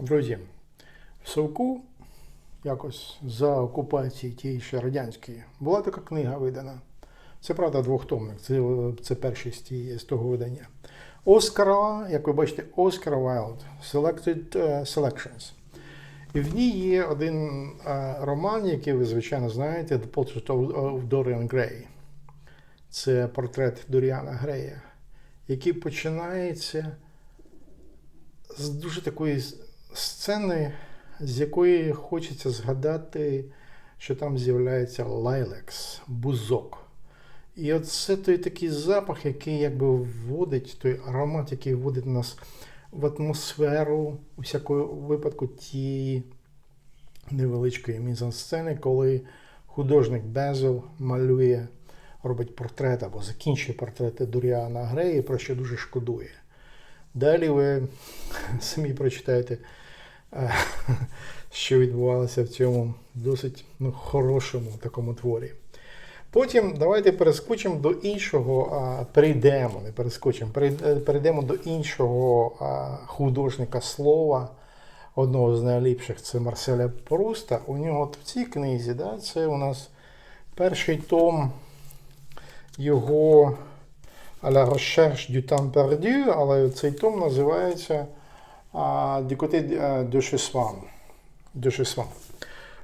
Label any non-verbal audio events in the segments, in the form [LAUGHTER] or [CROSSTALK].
Друзі, в Совку якось за окупації тієї ще радянської була така книга видана. Це правда двохтомник, це, це перший з, того видання. Оскара, як ви бачите, Оскар Wilde Selected е, Selections. І в ній є один е, роман, який ви, звичайно, знаєте, The Portrait of, Dorian Gray. Це портрет Доріана Грея, який починається з дуже такої сцени, з якої хочеться згадати, що там з'являється лайлекс, бузок. І от це той такий запах, який якби вводить, той аромат, який вводить нас в атмосферу, у всякому випадку тієї невеличкої мізансцени, коли художник Безел малює, робить портрет або закінчує портрети Доріана Греї, про що дуже шкодує. Далі ви [LAUGHS] самі прочитаєте, е, [LAUGHS] що відбувалося в цьому досить ну, хорошому такому творі. Потім давайте перескочимо до іншого, а, перейдемо, не перескочимо, е, перейдемо до іншого а, художника слова, одного з найліпших, це Марселя Пруста. У нього от в цій книзі, да, це у нас перший том його la recherche du temps perdu, але цей том називається Du côté de de chez Swann. De chez Swann.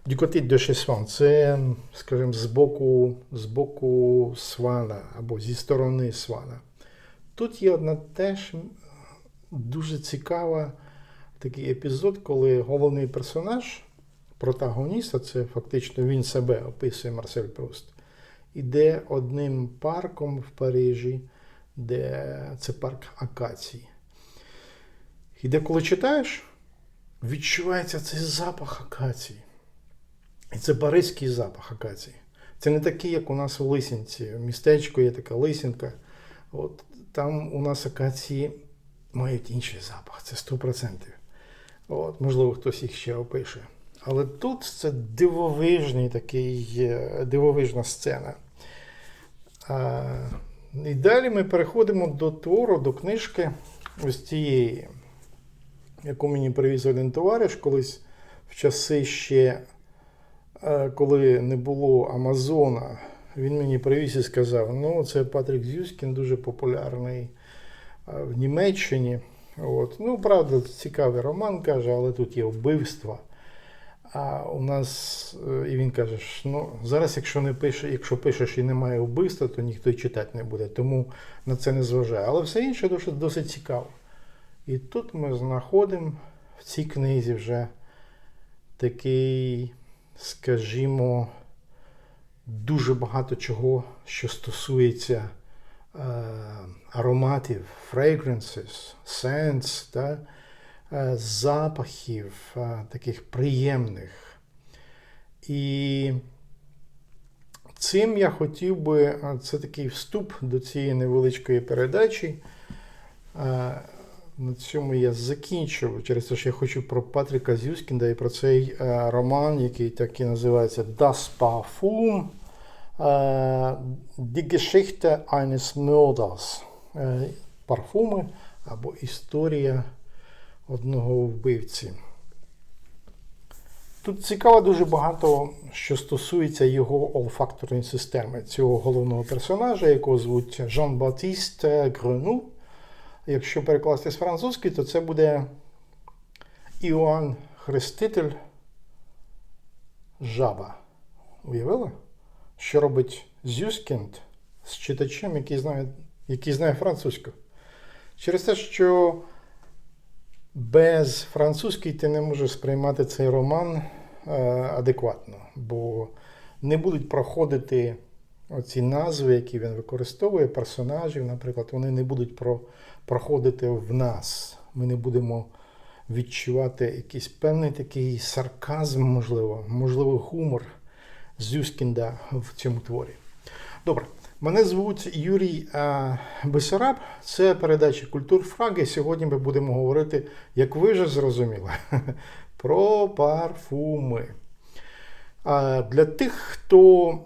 Du côté de chez Swann. Це, скажімо, з боку, з боку Свана або зі сторони Свана. Тут є одна теж дуже цікава такий епізод, коли головний персонаж, протагоніст, а це фактично він себе описує Марсель Пруст, іде одним парком в Парижі, де це парк Акації. І де коли читаєш, відчувається цей запах акації. І це паризький запах акації. Це не такий, як у нас у Лисінці. В містечку є така лисінка. От там у нас акації мають інший запах, це 100%. От, можливо, хтось їх ще опише. Але тут це дивовижний такий, е, дивовижна сцена. А, і далі ми переходимо до твору, до книжки ось цієї, яку мені привіз один товариш колись в часи ще, е, коли не було Амазона. Він мені привіз і сказав: ну, це Патрік Зюскін, дуже популярний е, в Німеччині. От. Ну, правда, цікавий роман каже, але тут є вбивства. А у нас, е, і він каже, ну, зараз, якщо не пише, якщо пишеш і немає вбивства, то ніхто й читати не буде, тому на це не зважає. Але все інше досить цікаво. І тут ми знаходимо в цій книзі вже такий, скажімо, дуже багато чого, що стосується е, ароматів, fragrances, scents, та, е, запахів е, таких приємних. І цим я хотів би, е, це такий вступ до цієї невеличкої передачі. Е, На цьому я закінчив через те, що я хочу про Патріка Зюскінда і про цей е, роман, який так і називається Das Parfum. Е, Die Geschichte eines Mörders. Е, Парфуми або історія одного вбивці. Тут цікаво дуже багато, що стосується його олфакторної системи, цього головного персонажа, якого звуть Жан-Батіст Грену. Якщо перекласти з французької, то це буде Іоанн Хреститель Жаба. Уявили? Що робить Зюскінд з читачем, який знає, який знає французьку? Через те, що без французької ти не можеш сприймати цей роман е, адекватно, бо не будуть проходити оці назви, які він використовує, персонажів, наприклад, вони не будуть про, проходити в нас. Ми не будемо відчувати якийсь певний такий сарказм, можливо, можливо, гумор Зюскінда в цьому творі. Добре. Мене звуть Юрій Бесараб. Це передача Культурфраги. Сьогодні ми будемо говорити, як ви вже зрозуміли, [LAUGHS] про парфуми. А Для тих, хто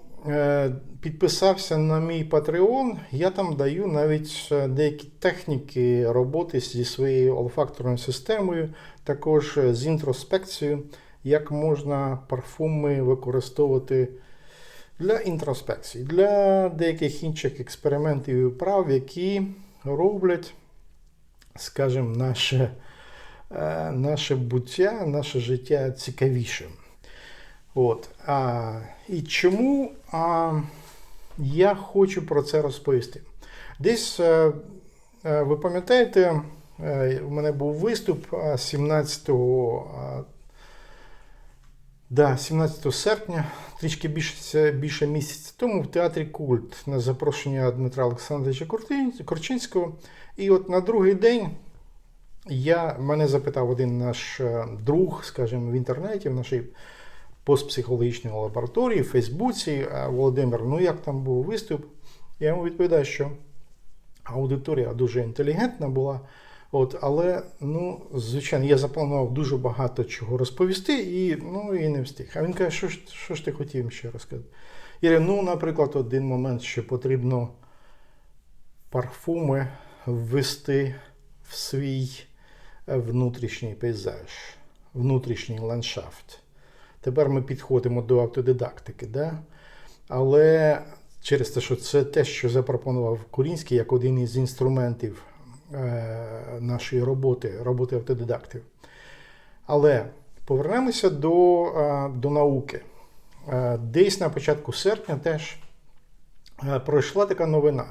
підписався на мій Patreon, я там даю навіть е, деякі техніки роботи зі своєю олфакторною системою, також е, з інтроспекцією, як можна парфуми використовувати для інтроспекції, для деяких інших експериментів і вправ, які роблять, скажімо, наше, е, наше буття, наше життя цікавішим. От. А, і чому а, я хочу про це розповісти? Десь, е, е, ви пам'ятаєте, е, у мене був виступ 17 а, да, 17 серпня, трішки більше, більше місяця тому в театрі Культ на запрошення Дмитра Олександровича Корчинського. І от на другий день я, мене запитав один наш друг, скажімо, в інтернеті, в нашій постпсихологічній лабораторії, в Фейсбуці, е, Володимир, ну як там був виступ? Я йому відповідаю, що аудиторія дуже інтелігентна була. От, але, ну, звичайно, я запланував дуже багато чого розповісти і, ну, і не встиг. А він каже, що ж, що ж ти хотів ще розказати? Я ну, наприклад, один момент, що потрібно парфуми ввести в свій е, внутрішній пейзаж, внутрішній ландшафт. Тепер ми підходимо до автодидактики, да? але через те, що це те, що запропонував Курінський як один із інструментів е, нашої роботи, роботи автодидактів. Але повернемося до, е, до науки. Е, Десь на початку серпня теж пройшла така новина.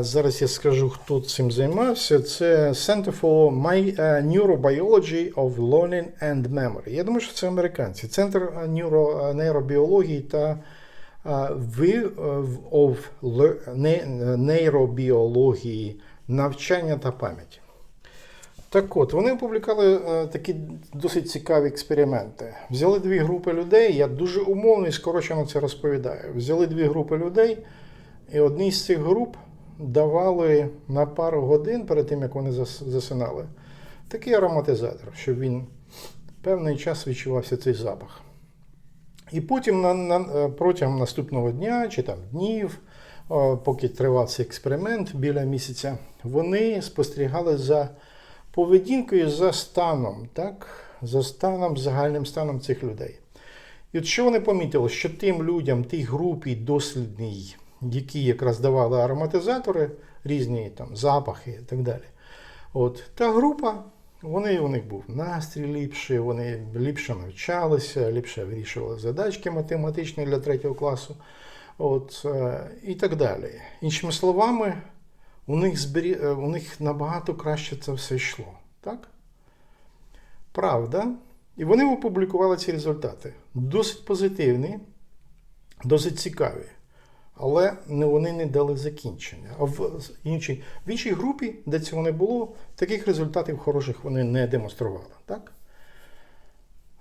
Зараз я скажу, хто цим займався. Це Center for My- е, Neurobiology of Learning and Memory. Я думаю, що це американці. Центр нейро, е, нейробіології та е, of нейробіології, навчання та пам'яті. Так от, вони опублікували такі досить цікаві експерименти. Взяли дві групи людей, я дуже умовно і скорочено це розповідаю. Взяли дві групи людей, і одній з цих груп давали на пару годин перед тим, як вони засинали, такий ароматизатор, щоб він певний час відчувався цей запах. І потім на, на, е, протягом наступного дня чи там днів, поки тривав цей експеримент біля місяця, вони спостерігали за поведінкою, за станом, так? за станом, загальним станом цих людей. І от що вони помітили, що тим людям, тій групі дослідній, які якраз давали ароматизатори, різні там запахи і так далі. От, та група, вони, у них був настрій ліпший, вони ліпше навчалися, ліпше вирішували задачки математичні для третього класу. От, е, і так далі. Іншими словами, у них, збері... е, у них набагато краще це все йшло. Так? Правда. І вони опублікували ці результати. Досить позитивні, досить цікаві. Але вони не дали закінчення. А в іншій, в іншій групі, де цього не було, таких результатів хороших вони не демонстрували. Так?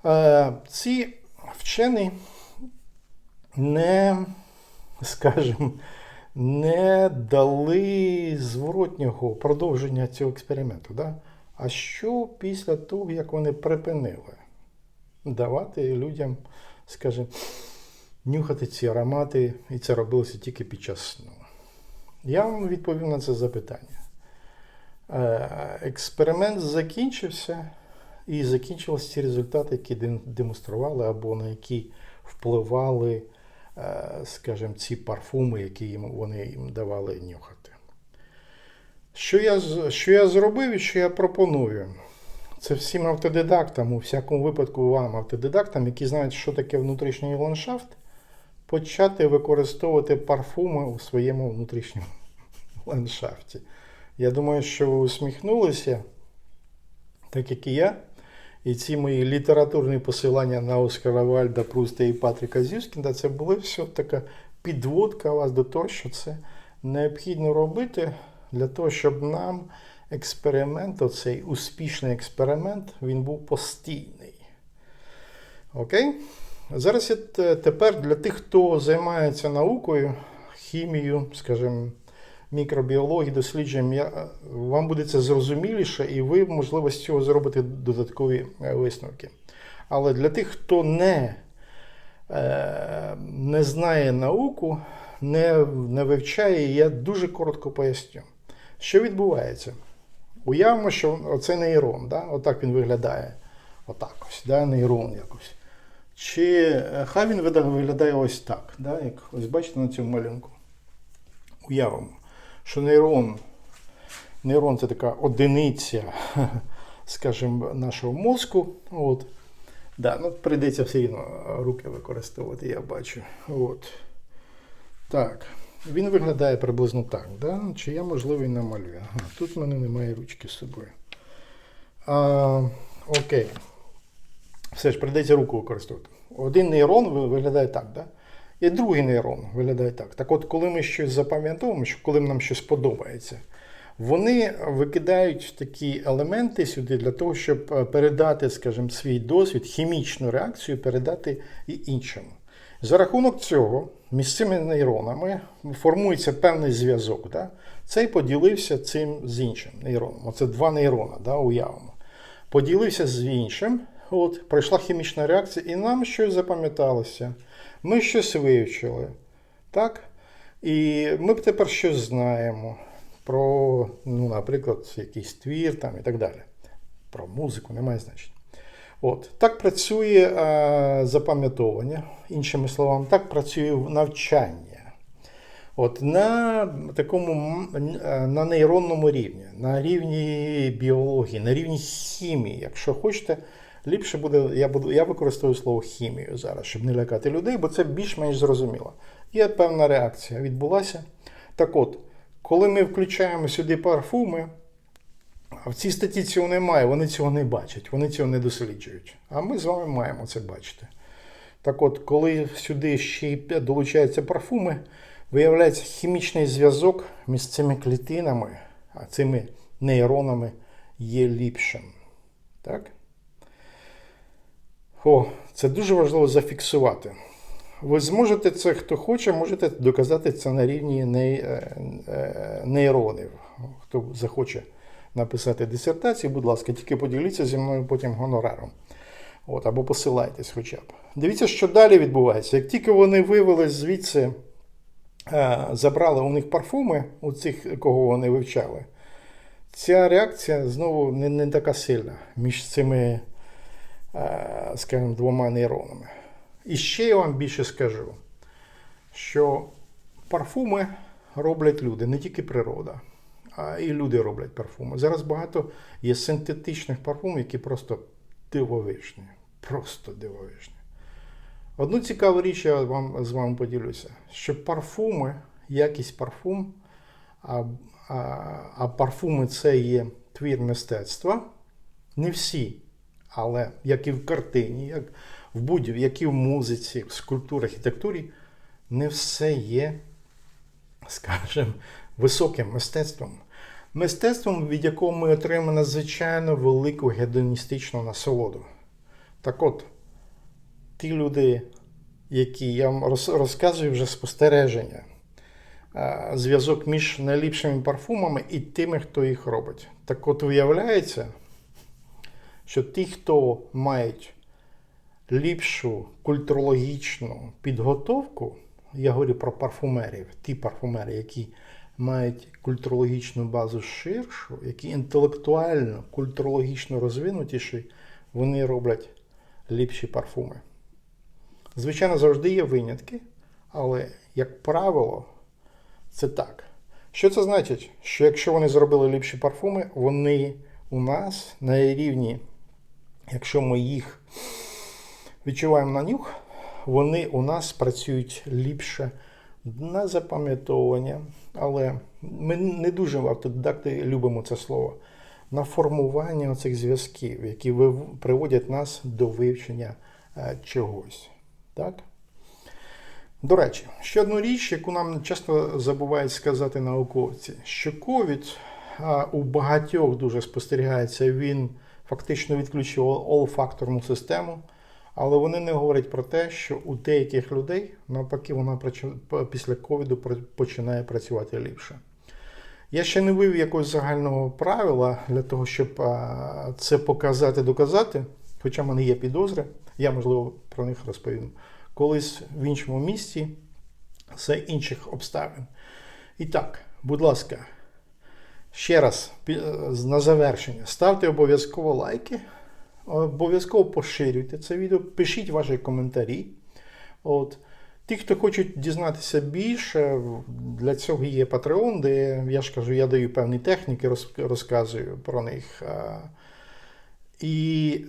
Е, ці вчені не, скажімо, не дали зворотнього продовження цього експерименту. Да? А що після того, як вони припинили давати людям, скажімо, нюхати ці аромати, і це робилося тільки під час сну? Я вам відповів на це запитання. Е, Експеримент закінчився, і закінчилися ці результати, які демонстрували або на які впливали, е, скажімо, ці парфуми, які їм, вони їм давали нюхати. Що я, що я зробив і що я пропоную? Це всім автодидактам, у всякому випадку вам, автодидактам, які знають, що таке внутрішній ландшафт, почати використовувати парфуми у своєму внутрішньому [LAUGHS] ландшафті. Я думаю, що ви усміхнулися, так як і я. І ці мої літературні посилання на Оскара Вальда, Пруста і Патріка Зюскінда, це були все така підводка вас до того, що це необхідно робити для того, щоб нам експеримент, оцей успішний експеримент, він був постійний. Окей? Зараз тепер для тих, хто займається наукою, хімією, скажімо, мікробіологією, дослідженням, я, вам буде це зрозуміліше, і ви, можливо, з цього зробите додаткові е, висновки. Але для тих, хто не е, не знає науку, не, не вивчає, я дуже коротко поясню. Що відбувається? Уявимо, що оце нейрон, да? отак він виглядає. Отак ось, да? нейрон якось. Чи е, хай він виглядає ось так, да? як ось бачите на цьому малюнку. Уявимо, що нейрон, нейрон це така одиниця, [LAUGHS] скажімо, нашого мозку. От. Да, ну, прийдеться все рівно руки використовувати, я бачу. От. Так. Він виглядає приблизно так. Да? Чи я, можливо, і намалюю. Ага, тут в мене немає ручки з собою. А, окей. Все ж прийдеться руку використовувати. Один нейрон виглядає так, да? і другий нейрон виглядає так. Так от, коли ми щось запам'ятовуємо, що коли нам щось подобається, вони викидають такі елементи сюди для того, щоб е, передати, скажімо, свій досвід, хімічну реакцію передати і іншим. За рахунок цього, між цими нейронами формується певний зв'язок. Да? Цей поділився цим з іншим нейроном. Оце два нейрона, да, уявимо. Поділився з іншим, от, пройшла хімічна реакція, і нам щось запам'яталося. Ми щось вивчили. Так? І ми б тепер щось знаємо про, ну, наприклад, якийсь твір там, і так далі. Про музику, немає значення. От. Так працює е, запам'ятовування, іншими словами, так працює навчання. От на такому на нейронному рівні, на рівні біології, на рівні хімії. Якщо хочете, ліпше буде, я буду, я використовую слово хімію зараз, щоб не лякати людей, бо це більш-менш зрозуміло. Є певна реакція відбулася. Так от, коли ми включаємо сюди парфуми, в цій статті цього немає, вони цього не бачать, вони цього не досліджують. А ми з вами маємо це бачити. Так от, коли сюди ще й долучаються парфуми, виявляється хімічний зв'язок між цими клітинами, а цими нейронами є ліпшим. Так? О, це дуже важливо зафіксувати. Ви зможете це, хто хоче, можете доказати це на рівні е, е, нейронів. Хто захоче написати дисертацію, будь ласка, тільки поділіться зі мною потім гонораром. От, або посилайтесь хоча б. Дивіться, що далі відбувається. Як тільки вони вивели звідси, е, забрали у них парфуми, у цих, кого вони вивчали, ця реакція знову не, не така сильна між цими, скажімо, двома нейронами. І ще я вам більше скажу, що парфуми роблять люди, не тільки природа, а і люди роблять парфуми. Зараз багато є синтетичних парфумів, які просто дивовижні. Просто дивовижні. Одну цікаву річ я вам, з вами поділюся, що парфуми, якість парфум, а, а, а парфуми це є твір мистецтва. Не всі, але як і в картині, як в будь як і в музиці, в скульптурі, архітектурі, не все є, скажімо, високим мистецтвом. Мистецтвом, від якого ми отримаємо надзвичайно велику гедоністичну насолоду. Так от, ті люди, які я вам розказую вже спостереження, зв'язок між найліпшими парфумами і тими, хто їх робить. Так от виявляється, що ті, хто мають ліпшу культурологічну підготовку, я говорю про парфумерів, ті парфумери, які мають культурологічну базу ширшу, які інтелектуально, культурологічно розвинутіші, вони роблять ліпші парфуми. Звичайно, завжди є винятки, але, як правило, це так. Що це значить? Що якщо вони зробили ліпші парфуми, вони у нас на рівні, якщо ми їх відчуваємо на нюх, вони у нас працюють ліпше на запам'ятовування, але ми не дуже автодидакти любимо це слово. На формування цих зв'язків, які приводять нас до вивчення е, чогось. Так? До речі, ще одну річ, яку нам часто забувають сказати науковці, що ковід у багатьох дуже спостерігається, він фактично відключив олфакторну систему, але вони не говорять про те, що у деяких людей навпаки вона після ковіду починає працювати ліпше. Я ще не вивів якогось загального правила для того, щоб це показати, доказати, хоча в мене є підозри, я, можливо, про них розповім колись в іншому місці з інших обставин. І так, будь ласка, ще раз на завершення. Ставте обов'язково лайки, обов'язково поширюйте це відео, пишіть ваші коментарі. От. Ті, хто хочуть дізнатися більше, для цього є Patreon, де я ж кажу, я даю певні техніки, розказую про них. І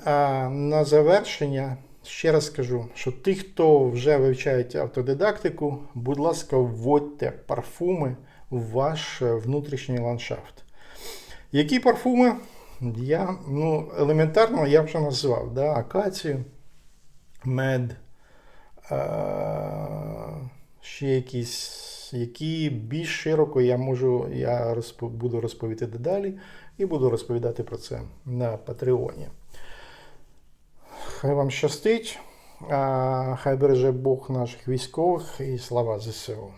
на завершення ще раз скажу, що ті, хто вже вивчають автодидактику, будь ласка, вводьте парфуми в ваш е, внутрішній ландшафт. Які парфуми? Я ну, елементарно я вже назвав да? акацію, мед, е, ще якісь, які більш широко я можу, я розпо- буду розповідати далі і буду розповідати про це на Патреоні. Хай вам щастить, хай береже Бог наших військових і слава ЗСУ.